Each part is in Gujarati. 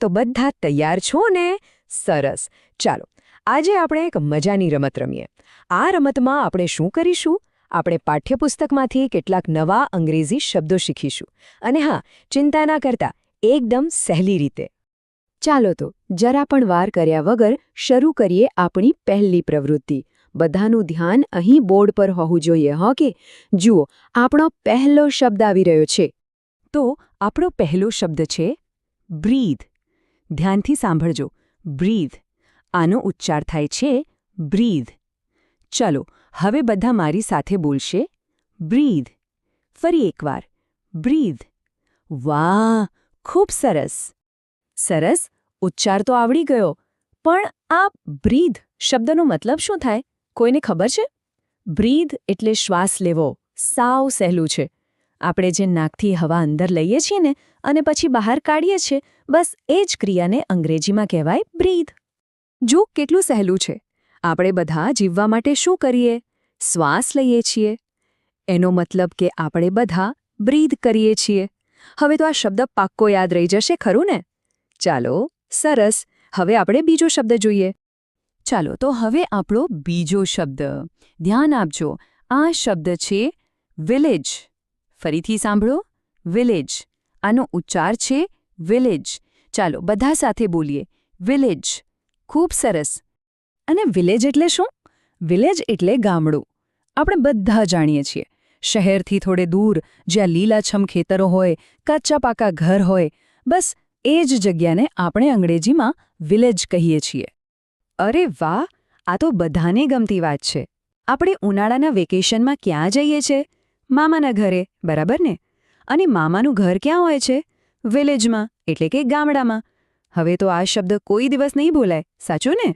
તો બધા તૈયાર છો ને? સરસ. ચાલો, આજે આપણે એક મજાની રમત રમીએ. આ રમતમાં આપણે શું કરીશું? આપણે પાઠ્યપુસ્તકમાંથી કેટલાક નવા અંગ્રેજી શબ્દો શીખીશું. અને હા, ચિંતા ના કરતા, એકદમ સહેલી રીતે. ચાલો તો, જરા પણ વાર કર્યા વગર શરૂ કરીએ આપણી પહેલી પ્રવૃત્તિ. બધાનું ધ્યાન અહીં બોર્ડ પર હોવું જોઈએ, હો કે? જુઓ, આપણો પહેલો શબ્દ આવી રહ્યો છે. તો, આપણો પહેલો શબ્દ છે, બ્રીધ. ધ્યાનથી સાંભળજો. બ્રીધ. આનો ઉચ્ચાર થાય છે, બ્રીધ. ચલો, હવે બધા મારી સાથે બોલશે. બ્રીધ. ફરી એકવાર. બ્રીધ. વાહ, ખૂબ સરસ. સરસ? ઉચ્ચાર તો આવડી ગયો. પણ આ બ્રીધ શબ્દનો મતલબ શું થાય? કોઈને ખબર છે? બ્રીધ એટલે શ્વાસ લેવો. સાવ સહેલું છે. આપણે જે નાકથી હવા અંદર લઈએ છીએ ને, અને પછી બહાર કાઢીએ છીએ બસ એ જ ક્રિયાને અંગ્રેજીમાં કહેવાય બ્રીધ જો કેટલું સહેલું છે, આપણે બધા જીવવા માટે શું કરીએ? શ્વાસ લઈએ છીએ. એનો મતલબ કે આપણે બધા બ્રીધ કરીએ છીએ. હવે તો આ શબ્દ પાક્કો યાદ રહી જશે, ખરું ને? ચાલો, સરસ. હવે આપણે બીજો શબ્દ જોઈએ. ચાલો, તો હવે આપણો બીજો શબ્દ. ધ્યાન આપજો, આ શબ્દ છે વિલેજ ફરીથી સાંભળો. વિલેજ આનો ઉચ્ચાર છે વિલેજ ચાલો, બધા સાથે બોલીએ. વિલેજ ખૂબ સરસ. અને વિલેજ એટલે શું? વિલેજ એટલે ગામડું. આપણે બધા જાણીએ છીએ. શહેરથી થોડે દૂર, જ્યાં લીલાછમ ખેતરો હોય કાચા પાકા ઘર હોય, બસ એ જ જગ્યાને આપણે અંગ્રેજીમાં વિલેજ કહીએ છીએ. અરે વાહ! આ તો બધાને ગમતી વાત છે. આપણે ઉનાળાના વેકેશનમાં ક્યાં જઈએ છે? મામાના ઘરે, બરાબર ને? અને મામાનું ઘર ક્યાં હોય છે? વિલેજમાં, એટલે કે ગામડામાં. હવે તો આ શબ્દ કોઈ દિવસ નહીં બોલાય, સાચું ને?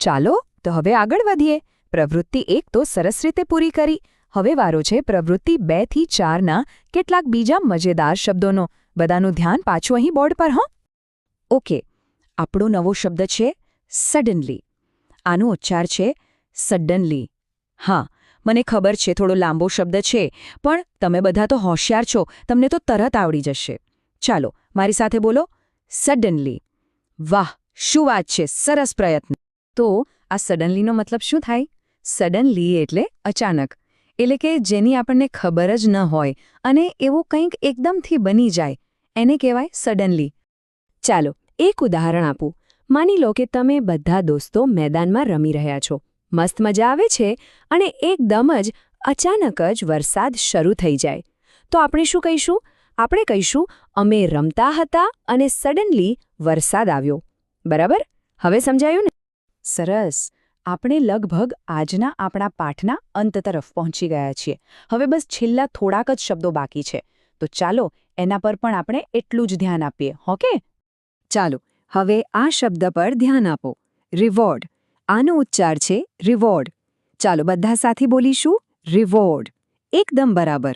ચાલો, તો હવે આગળ વધીએ. પ્રવૃત્તિ એક તો સરસ રીતે પૂરી કરી. હવે વારો છે પ્રવૃત્તિ બેથી ચારના કેટલાક બીજા મજેદાર શબ્દોનો. બધાનું ધ્યાન પાછું અહીં બોર્ડ પર, હો. ઓકે, આપણો નવો શબ્દ છે સડનલી આનો ઉચ્ચાર છે સડનલી હા, મને ખબર છે, થોડો લાંબો શબ્દ છે, પણ તમે બધા તો હોશિયાર છો, તમને તો તરત આવડી જશે. ચાલો, મારી સાથે બોલો. સડનલી વાહ, શું વાત છે? સરસ પ્રયત્ન. તો, આ સડનલીનો મતલબ શું થાય? સડનલી એટલે અચાનક. એટલે કે જેની આપણને ખબર જ ન હોય અને એવું કંઈક એકદમથી બની જાય. એને કહેવાય સડનલી ચાલો, એક ઉદાહરણ આપું. માની લો કે તમે બધા દોસ્તો મેદાનમાં રમી રહ્યા છો. મસ્ત મજા આવે છે અને એકદમ જ અચાનક જ વરસાદ શરૂ થઈ જાય. તો આપણે શું કહીશું? આપણે કહીશું, અમે રમતા હતા અને સડનલી વરસાદ આવ્યો. બરાબર? હવે સમજાયું ને? સરસ. આપણે લગભગ આજના આપણા પાઠના અંત તરફ પહોંચી ગયા છીએ. હવે બસ છેલ્લા થોડાક જ શબ્દો બાકી છે. તો ચાલો, એના પર પણ આપણે એટલું જ ધ્યાન આપીએ હોકે ચાલો, હવે આ શબ્દ પર ધ્યાન આપો. રિવોર્ડ આનો ઉચ્ચાર છે રિવોર્ડ ચાલો, બધા સાથે બોલીશું રિવોર્ડ એકદમ બરાબર.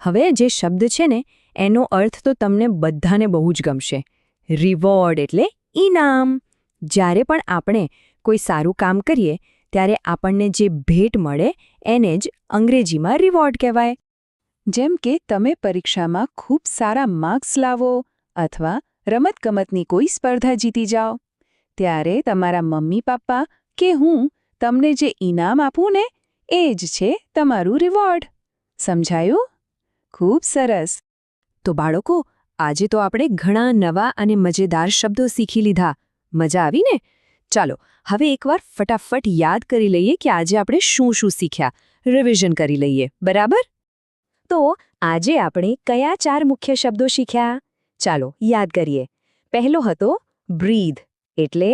હવે જે શબ્દ છે ને એનો અર્થ તો તમને બધાને બહુ જ ગમશે. રિવોર્ડ એટલે ઇનામ. જ્યારે પણ આપણે કોઈ સારું કામ કરીએ, ત્યારે આપણને જે ભેટ મળે, એને જ અંગ્રેજીમાં રિવોર્ડ કહેવાય. જેમ કે તમે પરીક્ષામાં ખૂબ સારા માર્ક્સ લાવો અથવા રમતગમતની કોઈ સ્પર્ધા જીતી જાઓ. ત્યારે તમારા મમ્મી, પપ્પા કે હું તમને જે ઇનામ આપું ને, એ જ છે તમારું રિવોર્ડ સમજાયું? ખૂબ સરસ. તો બાળકો, આજે તો આપણે ઘણા નવા અને મજેદાર શબ્દો શીખી લીધા. મજા આવી ને? ચાલો, હવે એકવાર ફટાફટ યાદ કરી લઈએ કે આજે આપણે શું શું શીખ્યા. રિવિઝન કરી લઈએ, બરાબર? તો આજે આપણે કયા ચાર મુખ્ય શબ્દો શીખ્યા? ચાલો, યાદ કરીએ. પહેલો હતો બ્રીધ એટલે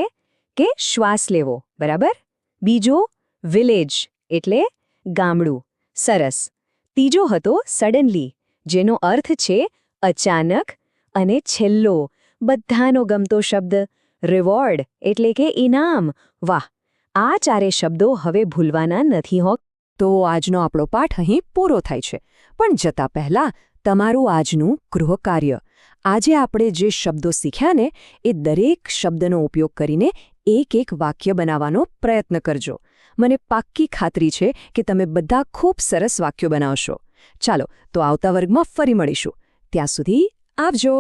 કે શ્વાસ લેવો, બરાબર? બીજો વિલેજ એટલે ગામડું, સરસ. ત્રીજો હતો સડનલી જેનો અર્થ છે અચાનક અને છેલ્લો. બધાનો ગમતો શબ્દ, રિવોર્ડ એટલે કે ઇનામ વાહ, આ ચારે શબ્દો હવે ભૂલવાના નથી હો. તો આજનો આપણો પાઠ અહીં પૂરો થાય છે. પણ જતા પહેલા તમારું આજનું ગૃહકાર્ય આજે આપણે જે શબ્દો શીખ્યા ને, એ દરેક શબ્દનો ઉપયોગ કરીને એક એક વાક્ય બનાવવાનો પ્રયત્ન કરજો. મને પાક્કી ખાતરી છે કે તમે બધા ખૂબ સરસ વાક્યો બનાવશો. ચાલો, તો આવતા વર્ગમાં ફરી મળીશું. ત્યાં સુધી આવજો.